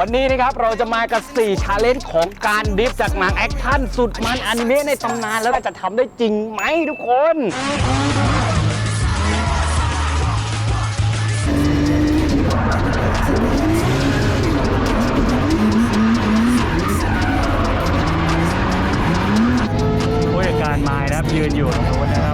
วันนี้นะครับเราจะมากับ4ชาเลนจ์ของการดริฟต์จากหนังแอคชั่นสุดมันอนิเมะในตำนานแล้วเราจะทำได้จริงไหมทุกคน ผู้จัดการไม้นะครับยืนอยู่ตรงนู้นนะครับ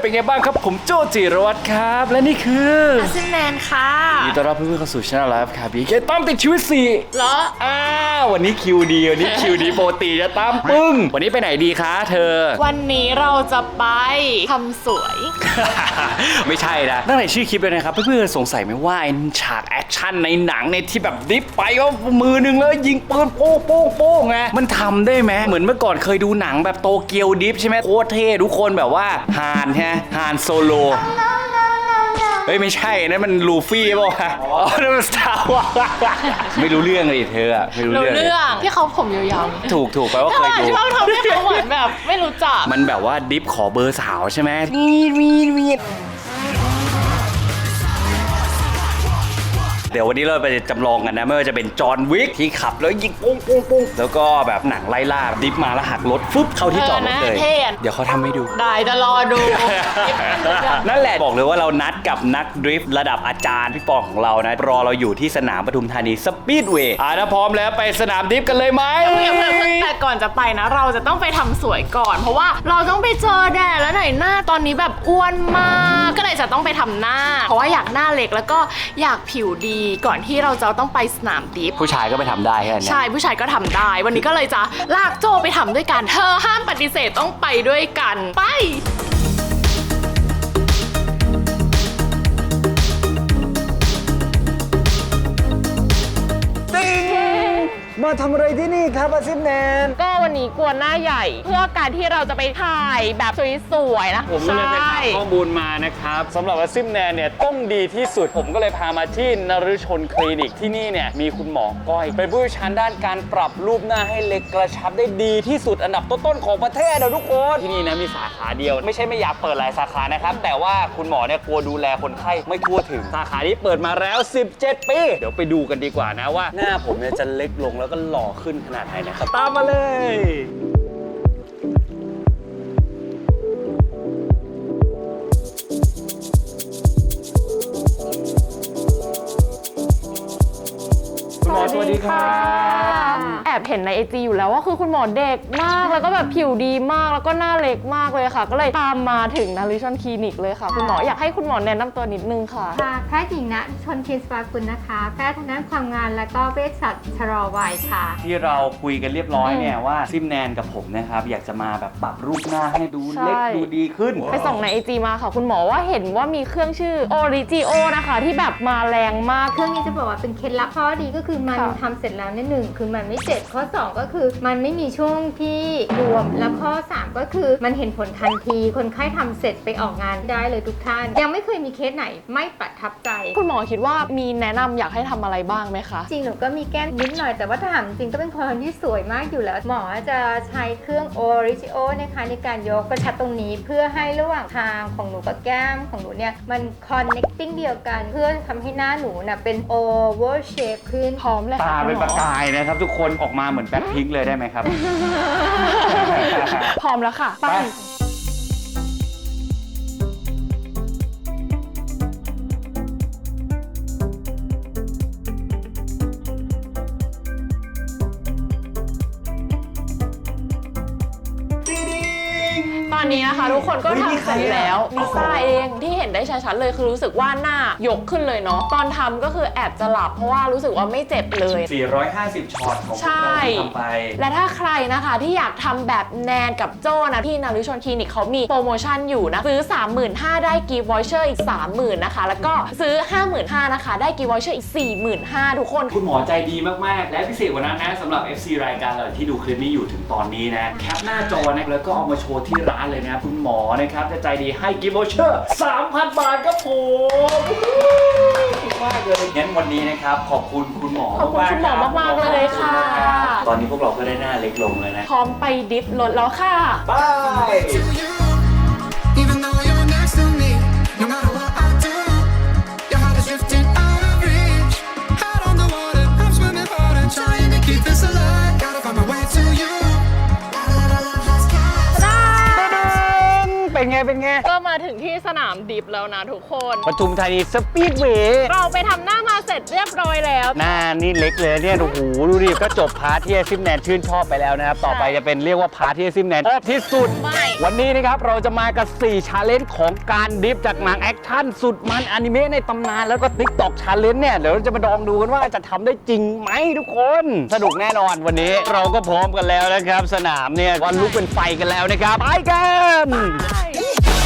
เพื่อนๆเป็นไงบ้างครับ ผมโจจิรวัตรครับ และนี่คือซินแมนค่ะยินดีต้อนรับเพื่อนๆเข้าสู่ช่องไลฟ์ครับบีเคต้อมติดชีวิตสี่เหรออ้าววันนี้คิวดีวันนี้คิวดีปกติจะตามปึ้ง วันนี้ไปไหนดีคะเธอ วันนี้เราจะไปทำสวย ไม่ใช่นะตั้งแต่ชื่อคลิปเลยนะครับ เพื่อนๆสงสัยไหมว่าไอ้ฉากแอคชั่นในหนังในยที่แบบดิฟไปก็มือหนึ่งแล้วยิงปืนโป้งโป้งโป้งไงมันทำได้ไหมเหมือนเมื่อก่อนเคยดูหนังแบบโตเกียวดิฟใช่ไหมโคตรเท่ทุกคนแบบว่าฮานใช่ไหมฮานโซโล เฮ้ย ไม่ใช่นั่นมันลูฟี่เปล่าวะอ๋อนั่นมันสตาร์วะไม่รู้เรื่องเลยเธออะไม่รู้รู้เรื่องเรื่องที่เขาผมยาวๆนี่ถูกถูกแปลว่าเคยดู ที่เราทำให้เขาเหมือนแบบ ไม่รู้จักมันแบบว่าดิฟขอเบอร์สาวใช่ไหมมีดมีดมีด เดี๋ยววันนี้เราไปจำลองกันนะ ไม่ว่าจะเป็นจอห์นวิกที่ขับแล้วยิงปุ้งปุ้งปุ้งแล้วก็แบบหนังไล่ล่าดิฟมาแล้วหักรถฟึบเข้าที่จอดรถเลยเออนะเท่อะ เดี๋ยวเขาทำให้ดู ได้จะรอดู นั่นแหละบอกเลยว่าเรานัดกับนักดริฟต์ระดับอาจารย์พี่ปองของเรานะรอเราอยู่ที่สนามปทุมธานีสปีดเวย์อ่าถ้าพร้อมแล้วไปสนามดริฟต์กันเลยไหมเพิ่งเพิ่งเพิ่งแต่ก่อนจะไปนะ เราจะต้องไปทำสวยก่อน เพราะว่าเราต้องไปเจอแดดแล้วไหนหน้าตอนนี้แบบอ้วนมาก ก็เลยจะต้องไปทำหน้า เพราะว่าอยากหน้าเล็กแล้วก็อยากผิวดีก่อนที่เราจะต้องไปสนามดิฟผู้ชายก็ไปทำได้แค่นั้น ใช่ผู้ชายก็ทำได้ วันนี้ก็เลยจะลากโจไปทำด้วยกันเธอห้ามปฏิเสธต้องไปด้วยกันไป มาทำอะไรที่นี่ครับอาซิมแนนก็วันนี้กวนหน้าใหญ่ เพื่อการที่เราจะไปถ่ายแบบสวยๆนะผมก็เลยไปใช่หาข้อมูลมานะครับสำหรับอาซิมแนนเนี่ยต้องดีที่สุดผมก็เลยพามาที่นฤชนคลินิกที่นี่เนี่ยมีคุณหมอก้อย เป็นผู้เชี่ยวชาญด้านการปรับรูปหน้าให้เล็กกระชับได้ดีที่สุดอันดับต้นๆของประเทศนะทุกคนที่นี่นะมีสาขาเดียว ไม่ใช่ไม่อยากเปิดหลายสาขานะครับแต่ว่าคุณหมอเนี่ยกลัวดูแลคนไข้ไม่ทั่วถึงสาขานี้เปิดมาแล้ว 17 ปี เดี๋ยวไปดูกันดีกว่านะว่า หน้าผมเนี่ยจะเล็กลงแล้วก็หล่อขึ้นขนาดไหนนะครับตามมาเลยคุณหมอสวัสดีครับ อบเห็นในไอจีอยู่แล้วว่าคือคุณหมอเด็กมาก แล้วก็แบบผิวดีมากแล้วก็หน้าเล็กมากเลยค่ะ ก็เลยตามมาถึงนาริชอนคลินิกเลยค่ะ คุณหมออยากให้คุณหมอแนะนำตัวนิดนึงค่ะค่ะแพทย์หญิงณชนทินสวากุลนะคะแพทย์ทางด้านความงานและก็เวชศาสตร์ชะลอวัยค่ะ ที่เราคุยกันเรียบร้อยเนี่ยว่าซิมแนนกับผมนะครับอยากจะมาแบบปรับรูปหน้าให้ดูใช่เล็กดูดีขึ้น ไปส่องในไอจีมาค่ะ คุณหมอว่าเห็นว่ามีเครื่องชื่อ Origio นะคะที่แบบมาแรงมากเครื่องนี้จะบอกว่าเป็นเคล็ดลับข้อดีก็คือมันค่ะทำเสร็จแล้วเนี่ยหนึ่งคือมันไม่เจ็บข้อ 2 ก็คือมันไม่มีช่วงที่บวม แล้วข้อ 3 ก็คือมันเห็นผลทันที คนไข้ทำเสร็จไปออกงานได้เลยทุกท่าน ยังไม่เคยมีเคสไหนไม่ประทับใจ คุณหมอคิดว่ามีแนะนำอยากให้ทำอะไรบ้างไหมคะ จริงหนูก็มีแก้มนิดหน่อยแต่ว่าถ้าถามจริงก็เป็นคนที่สวยมากอยู่แล้ว หมอจะใช้เครื่อง Origio นะคะในการยกกระชับตรงนี้เพื่อให้ระหว่างทางของหนูกับแก้มของหนูเนี่ยมัน connecting เดียวกันเพื่อทำให้หน้าหนูนะเป็น oval shape ขึ้น พร้อมเลยตาค่ะเป็นคุณหมประอกายนะครับทุกคนออกมาเหมือนแบ็คพิงค์เลยได้ไหมครับ พร้อมแล้วค่ะ ไป อนนี้นะคะ ทุกคนก็เฮ้ยนี่ทำใครเสร็จอะแล้วลิซ่าเองที่เห็นได้ชัดๆเลยคือรู้สึกว่าหน้ายกขึ้นเลยเนาะตอนทำก็คือแอบจะหลับเพราะว่ารู้สึกว่าไม่เจ็บเลย 450ช็อตของพวกใช่เราที่ทำไป และถ้าใครนะคะที่อยากทำแบบแนนกับโจ้นะ ที่นาริชนคลินิกเขามีโปรโมชั่นอยู่นะ ซื้อ 35,000 ได้กีวอยเชอร์อีก 30,000 นะคะ แล้วก็ซื้อ 55,000 นะคะ ได้กีวอยเชอร์อีก 45,000 ทุกคน คุณหมอใจดีมาก ๆ และพิเศษกว่านั้นนะสำหรับ FC รายการเราที่ดูคลิปนี้อยู่ถึงตอนนี้นะ แคปหน้าจอนะแล้วก็เอามาโชว์ที่ร้านเลยนะคุณหมอนะครับจะใจดีให้กิฟต์วอเชอร์ 3,000 บาทครับผมขอบคุณมากเลยงั้นวันนี้นะครับ ขอบคุณคุณหมอขอบคุณคุณหมอมากๆเลยค่ะ ตอนนี้พวกเราก็ได้หน้าเล็กลงเลยนะ พร้อมไปดิฟรถแล้วค่ะ บาย to you. เป็นไงเป็นไง ก็ มาถึงที่สนามดิฟแล้วนะทุกคน ปทุมธานีสปีดเวย์เราไปทำหน้ามาเสร็จเรียบร้อยแล้ว หน้านี่เล็กเลยเนี่ยโอ้โหดูดิก็จบพาร์ทที่ไอซิมแนนชื่นชอบไปแล้วนะครับ ต่อไปจะเป็นเรียกว่าพาร์ทที่ไอซิมแนนชอบที่สุด ไม่ วันนี้นะครับเราจะมากับ4ชาเลนจ์ของการดิฟจากหนังแอคชั่นสุดมันอนิเมะในตำนานแล้วก็ติ๊กตอกชาเลนจ์เนี่ยเดี๋ยวเราจะมาลองดูกันว่าจะทำได้จริงไหมทุกคน สนุกแน่นอนวันนี้เราก็พร้อมกันแล้วนะครับ สนามเนี่ยวันลุกเป็นไฟกันแล้วนะครับไปกันเอ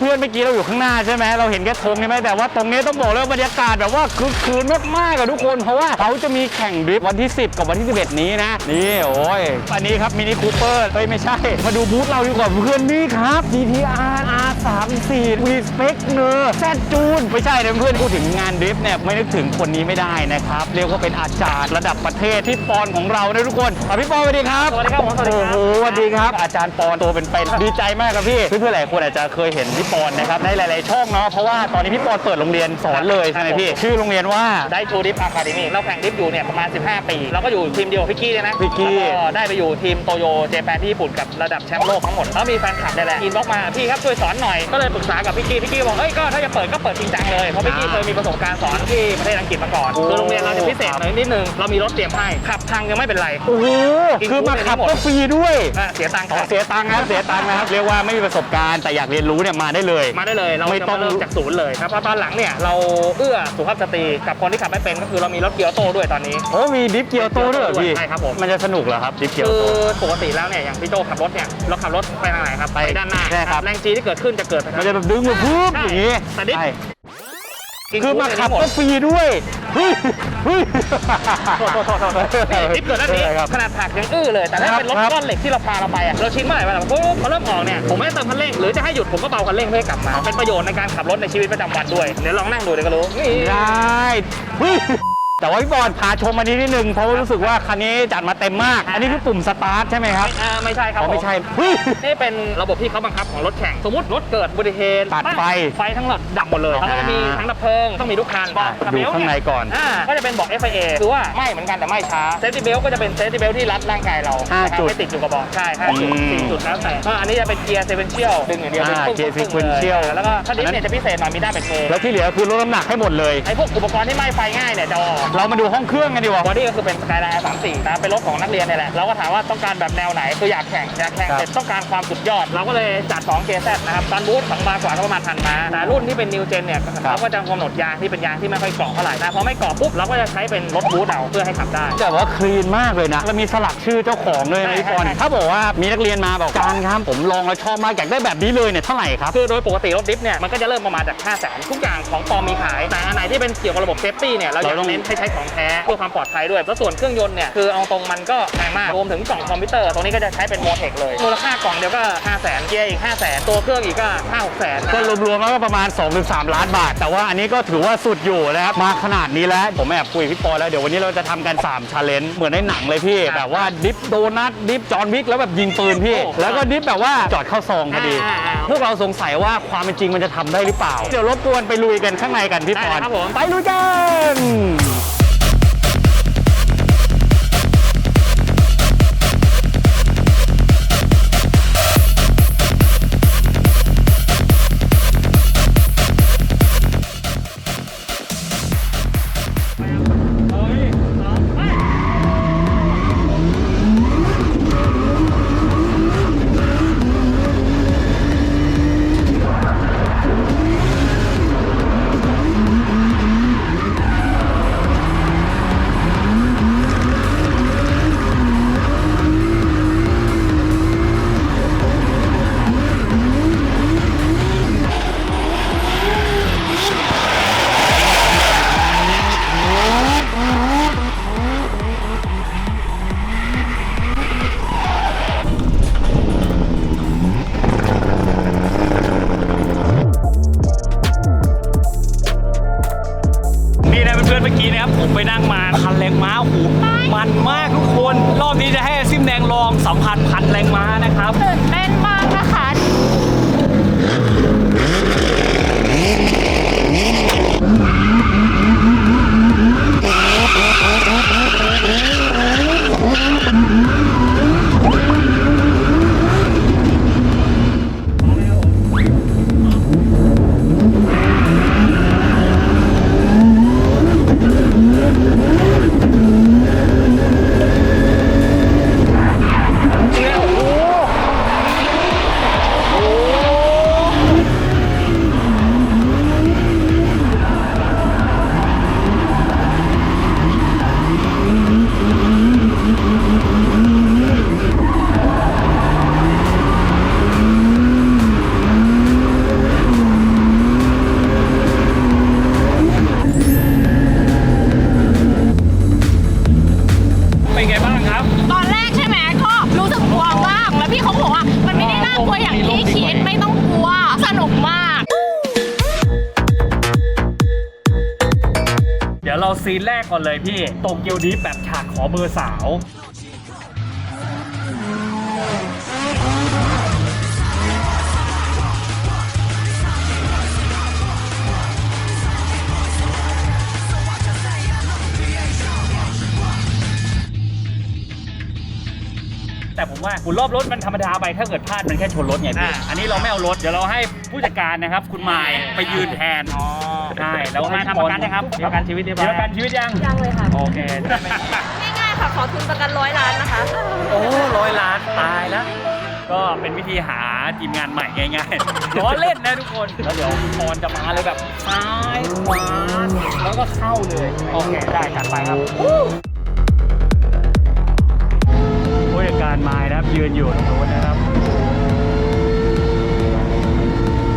เพื่อนๆเมื่อกี้เราอยู่ข้างหน้าใช่ไหมเราเห็นแค่ธงใช่ไหมแต่ว่าตรงนี้ต้องบอกเลยว่าบรรยากาศแบบว่าคึกคืนมากๆอะทุกคนเพราะว่าเขาจะมีแข่งดริฟต์วันที่ 10 กับวันที่ 11 นี้นะ นี่โอ้ยอันนี้ครับมินิคูเปอร์เฮ้ยไม่ใช่ มาดูบูธเราดีกว่าเพื่อนนี่ครับ GTR R34 วีสเปกเนอร์แซดจูนไม่ใช่นะเพื่อนพูดถึงงานดริฟต์เนี่ยไม่นึกถึงคนนี้ไม่ได้นะครับเรียกว่าเป็นอาจารย์ระดับประเทศที่ปอนของเรานะทุกคนอะพี่ปอนสวัสดีครับสวัสดีครับผมสวัสดีครับโอ้โหสวัสดีครับ อาจารย์ปอนตัวเป็นๆดีใจมากครับพี่เพื่อนๆหลายคนอาจจะเคยเห็นพี่ปอนนะครับในหลาย ๆ ช่องเนาะเพราะว่าตอนนี้พี่ปอนเปิดโรงเรียนสอนเลยใช่ไหมพี่ชื่อโรงเรียนว่าได้ทูดิฟอะคาเดมี่เราแข่งดิฟอยู่เนี่ยประมาณ 15 ปี เราก็อยู่ทีมเดียวกับพี่กี้เลยนะพี่กี้แล้วก็ได้ไปอยู่ทีมโตโยเจแปนที่ญี่ปุ่นกับระดับแชมป์โลกทั้งหมดแล้วมีแฟนคลับได้แหละอินบ็อกมาพี่ครับช่วยสอนหน่อยก็เลยปรึกษากับพี่กี้พี่กี้บอกเอ้ยก็ถ้าจะเปิดก็เปิดจริงจังเลยเพราะพี่กี้เคยมีประสบการณ์สอนที่ประเทศอังกฤษมาก่อนคือโรงเรียนเราจะพิเศษหน่อยนิดนึงเรามีรถเตรียมให้ขับพังยังไม่เป็นไรโอ้โหคือมาขับก็ฟรีด้วยอะเสียตังค์อ๋ก่ออนเสียตังค์นะครับเสียตังค์นะครับเรียกว่าไม่มีประสบการณ์แต่อยากเรียนรู้เนี่ยมาได้เลย มาได้เลยเราไม่จะต้อมางเริ่มจากศูนย์เลยครับเพราะตอนหลังเนี่ยเราเอื้อสุภาพสตรีกับคนที่ขับไม่เป็นก็คือเรามีรถเกียร์ออโต้ด้วยตอนนี้โอ้มีดิฟเกียวโตด้วยเหรอพี่ใช่ครับผมมันจะสนุกเหรอครับดิฟเกียวคืโตอปกติแล้วเนี่ยอย่างพี่โจขับรถเนี่ยเราขับรถไปทางไหนครับไปด้านหน้าใช่ครับแรงจีที่เกิดขึ้นจะเกิดไปทางมันจะแบบดึงมาปุ๊บอย่างงี้แต่ดิฟใช่กิน คือมาขับหมดก็ฟรีด้วยเฮ้ยเฮ้ยโทษโทษโทษโทษนี่ดิฟเกิดด้านนี้ใช่ครับขนาดผลักยังอื้อเลย แต่ถ้าครับเป็นรถครับก้อนเหล็กที่เราพาเราไปอะเราชินเมื่อไหร่เวลาปุ๊บพอเริ่มออกเนี่ยผมไม่ได้เติมคันเร่งหรือจะให้หยุดผมก็เบาคันเร่งเพื่อให้กลับมา เป็นประโยชน์ในการขับรถในชีวิตประจำวันด้วย เดี๋ยวลองนั่งดูเดี๋ยวก็รู้นี่ได้เฮ้ย แต่ว่าพี่บอลพาชมอันนี้นิดนึงเพราะว่ารู้สึกว่าคันนี้จัดมาเต็มมาก อันนี้คือปุ่มสตาร์ทใช่ไหมครับ อ่าไม่ใช่ครับอ๋อไม่ผใช่เฮ้ยนี่เป็นระบบที่เขาบังคับของรถแข่ง สมมติรถเกิดอุบัติเหตุตัดไฟไฟทั้งหมดดับหมดเลยอ่าเขาก็จะมีทั้งดับเพลิงต้องมีทุกคันบอกอะดูข้างในก่อนอ่าก็จะเป็นบอก FIA คือว่าไม่เหมือนกันแต่ไม่ช้าเซฟตี้เบลก็จะเป็นเซฟตี้เบลที่รัดร่างกายเราห้านะครับจุด ไม่ติดอยู่กับเบอกใช่ห้าจุดอืมสี่จุดแล้วแต่ก็อันนี้จะเป็นเกียร์เซเวนเชียลดึงอย่างเดียวอ่าดึงเกียร์ปึ้งๆ sequential ลแล้วก็ถ้าดิฟเนี่ยจะพิเศษหน่อยมีด้านเป็นเทแล้วที่เหลือคือลดน้ำหนักให้หมดเลย ไอ้พวกอุปกรณ์ที่ไหม้ไฟง่ายเนี่ยจะเอาออกเรามาดูห้องเครื่องกันดีกว่าบอดี้ก็คือเป็นสกายไลน์34นะเป็นรถของนักเรียนเนี่ยแหละเราก็ถามว่าต้องการแบบแนวไหนคืออยากแข่งอยากแข่งครับ เสร็จต้องการความสุดยอด เราก็เลยจัด2 KZ นะครับตันบูท2บาร์กว่าก็ประมาณพันมาแต่รุ่นที่เป็นนิวเจนเนี่ยเขาก็จะกำหนดยางที่เป็นยางที่ไม่ค่อยเกาะเท่าไหร่นะพอไม่เกาะปุ๊บเราก็จะใช้เป็นรถบูทเอาเพื่อให้ขับได้ แต่ว่าคลีนมากเลยนะแล้วมีสลักชื่อเจ้าของด้วยนะใช่พี่บอลใช่ ถ้าบอกว่ามีนักเรียนมาบอกจานครับ ผมลองแล้วชอบมากอยากได้แบบนี้เลยเนี่ยเท่าไหร่ครับ คือโดยปกติรถดิฟเนี่ยมันก็จะเริ่มประมาณจาก5 0 0 0 0ทุกอย่างของปลอมมีขาย แต่อันไหนที่เป็นเกี่ยวกับระบบเซฟตี้เนี่ยเราอยากเราต้อง เน้นให้ใช้ของแท้เพื่อความปลอดภัยด้วยแล้วส่วนเครื่องยนต์เนี่ยคือเอาตรงมันก็แพงมากรวมถึงกล่องคอมพิวเตอร์ตรงนี้ก็จะใช้เป็นโมเทคเลยมูลค่ากล่องเดียวก็ 5 0 0 0 0 0เกียร์อีก 5 0 0 0 0 0ตัวเครื่องอีกก็ 5 6 0 0 0 0ก็รวมๆแล้วก็ประมาณ 2-3 ล้านบาท แต่ว่าอันนี้ก็ถือว่าสุดอยู่นะครับมาขนาดนี้แล้วผมแอบคุยกับพี่ปอแล้วเดี๋ยววันนี้เราจะทำกัน3ชาเลนจ์เหมือนในหนังเลยพี่ แบบว่าดิฟโดนัทดิฟจอห์นวิกแล้วแบบยิงปืนพี่ แล้วก็ดิฟแบบว่าจอดเข้าซองพอดี พวกเราสงสัยว่าความเป็นจริงมันจะทำได้หรือเปล่า เดี๋ยวรบกวนไปลุยกันข้างในกันพี่ปอนได้ครับผมไปลุยกันน ซีนแรกก่อนเลยพี่โตเกียวดีฟแบบฉากขอเบอร์สาวแต่ผมว่าหมุนรอบรถมันธรรมดาไปถ้าเกิดพลาดมันแค่ชนรถไงพี่ อ่า อันนี้เราไม่เอารถ เดี๋ยวเราให้ผู้จัดการนะครับ คุณมายไปยืนแทนอ๋อ ใช่แล้วมาทำประกันนะครับประกันชีวิตเรียบร้มีอยประกันชีวิตยังยังเลยค่ะ โอเค ง่ายๆค่ะ ขอทุนประกันร้อยล้านนะคะ โอ้ร้อยล้านตายแล้ว ก็เป็นวิธีหาทีมงานใหม่ง่ายๆล้อเล่นนะทุกคน แล้วเดี๋ยวพรจะมาเลยแบบซ้ายขวาแล้วก็เข้าเลย โอเค ได้จัดไปครับผู้จัดการไม้นะครับ ยืนอยู่ตรงนู้นนะครับ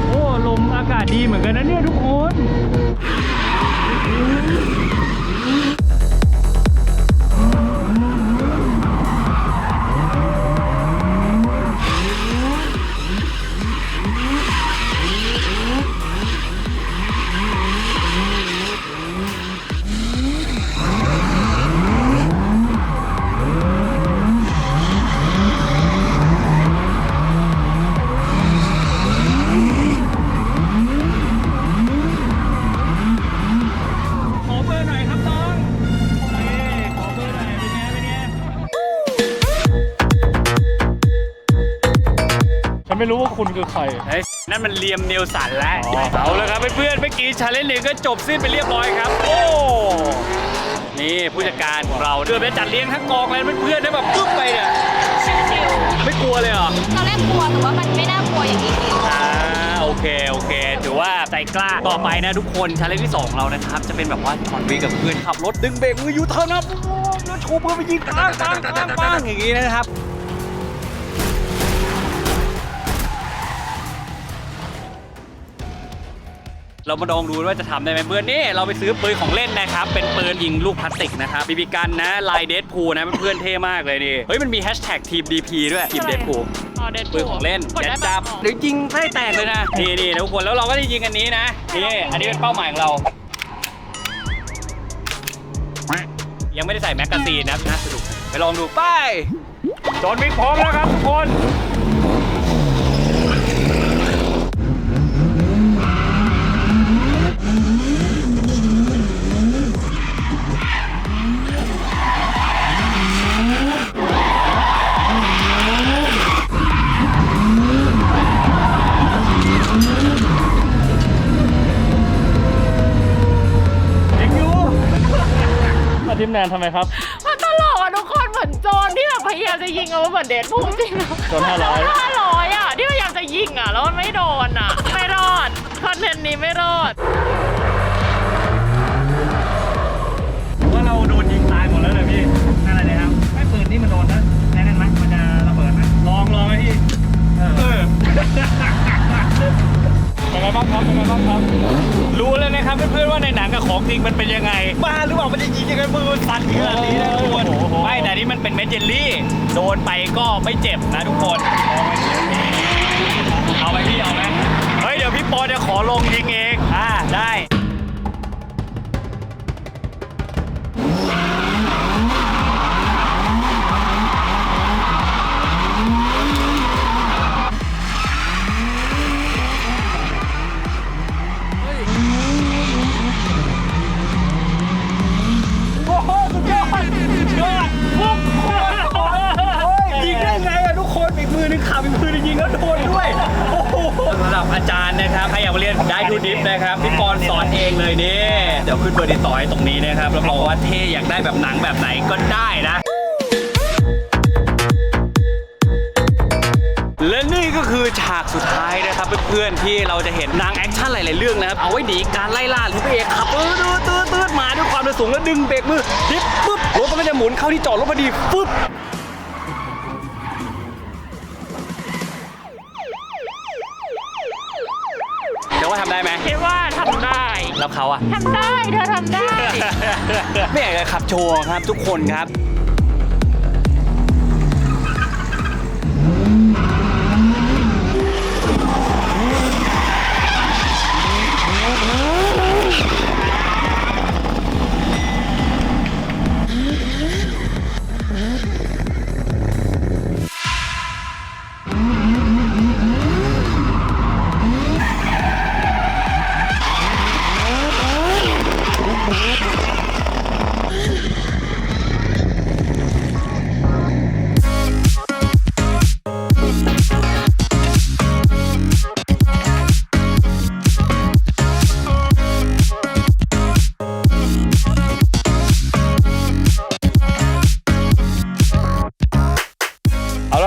โอ้ ลมอากาศดีเหมือนกันนะเนี่ยทุกคน ฉันไม่รู้ว่าคุณคือใคร เฮ้ยนั่นมันเลียมเนลสันแล้วอ๋อ เอาแล้วครับเพื่อนๆเมื่อกี้ชาเลนจ์หนึ่งก็จบสิ้นไปเรียบร้อยครับ โอ้นี่ผู้จัดการของเราเกือบจะจัดเลี้ยงทั้งกองเลยเพื่อนๆได้แบบปึ๊บไปเนี่ยชิวไม่กลัวเลยเหรอ ๆตอนแรกกลัวแต่ว่ามันไม่น่ากลัวอย่างที่คิดอ่าโอเค โอเค ถือว่าใจกล้า ต่อไปนะทุกคนชาเลนจ์ที่ 2 เรานะครับ จะเป็นแบบว่าถอนวีกับเพื่อนขับรถดึงเบรกมือยูเทิร์นนะปุ๊บแล้วโชว์เพื่อนไปยิงปังปังปังปังอย่างนี้นะครับ เรามาลองดูว่าจะทำได้ไหมเพื่อนนี่เราไปซื้อปืนของเล่นนะครับ เป็นปืนยิงลูกพลาสติกนะครับบีบีกันนะลายเดดพูนะเพื่อนๆเท่มากเลยนี่เฮ้ยมันมีแฮชแท็กทีม DP ด้วยทีมเดดพูอ๋อเด็ดปืนของเล่นกดจะได้จับปะเดี๋ยวยิงไส้แตกเลยนะนี่นี่ทุกคนแล้วเราก็ได้ยิงอันนี้นะนี่อันนี้เป็นเป้าหมายของเรา ยังไม่ได้ใส่แมกกาซีนนะครับน่าสนุกไปลองดูไปจอห์นวิกพร้อมแล้วครับทุกคนานทำไมครับ และนี่ก็คือฉากสุดท้ายนะครับเพื่อนๆที่เราจะเห็นนางแอคชั่นหลายๆเรื่องนะครับเอาไว้หนีการไล่ล่าที่พระเอกขับเออตืดตืดตืดมาด้วยความเร็วสูงแล้วดึงเบรกมือดิฟปุ๊บรถมันก็จะหมุนเข้าที่จอดรถพอดีปุ๊บแต่ว่าทำได้ไหมคิดว่าทำได้แล้วเขาอะทำได้เธอทำได้ ไม่อยากจะขับโชว์ครับทุกคนครับ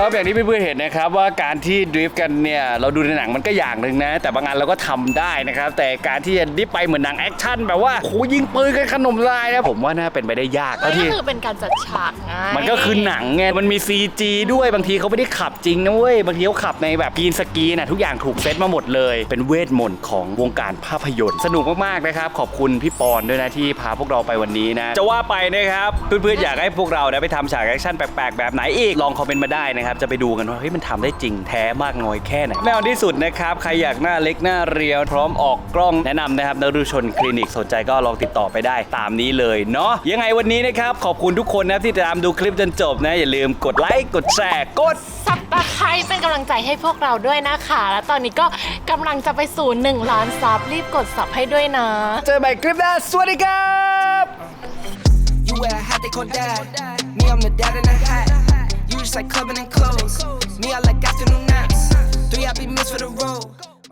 ครับอย่างที่เพื่อนๆเห็นนะครับว่าการที่ดริฟต์กันเนี่ยเราดูในหนังมันก็อย่างหนึ่งนะ แต่บางงานเราก็ทำได้นะครับแต่การที่จะดริฟต์ไปเหมือนหนังแอคชั่นแบบว่าโหยิงปืนกันขนมลายนะผมว่าน่าเป็นไปได้ยากก็เท่าที่คือเป็นการจัดฉากไงมันก็คือหนังไงมันมี CG ด้วยบางทีเขาไม่ได้ขับจริงนะเว้ยบางทีเขาขับในแบบกรีนสกรีนนะทุกอย่างถูกเซตมาหมดเลย เป็นเวทมนต์ของวงการภาพยนตร์ สนุกมากๆนะครับขอบคุณพี่ปอนด้วยนะที่พาพวกเราไปวันนี้นะจะว่าไปนะครับเพื่อนๆอยากให้พวกเรานะไปทำฉากแอคชั่นแปลกๆแบบไหนอีกลองคอมเมนต์มาได้นะครับจะไปดูกันว่าเฮ้ยมันทำได้จริงแท้มากน้อยแค่ไหนแน่นอนที่สุดนะครับ ใครอยากหน้าเล็กหน้าเรียว พร้อมออกกล้องแนะนำนะครับนรุชนคลินิกสนใจก็ลองติดต่อไปได้ตามนี้เลยเนาะยังไงวันนี้นะครับ ขอบคุณทุกคนนะครับที่ติดตามดูคลิปจนจบนะ อย่าลืมกดไลค์กดแชร์กดสับตะไคร้เป็นกำลังใจให้พวกเราด้วยนะคะ และตอนนี้ก็กำลังจะไปสู่1ล้านซับรีบกดสับให้ด้วยนะ เจอกันใหม่คลิปหน้าสวัสดีครับ You wear a hat, they call dad. Me, I'm the dad in a hat. Like clubbing and clothes. Me, I like afternoon naps. Three happy meals for the road.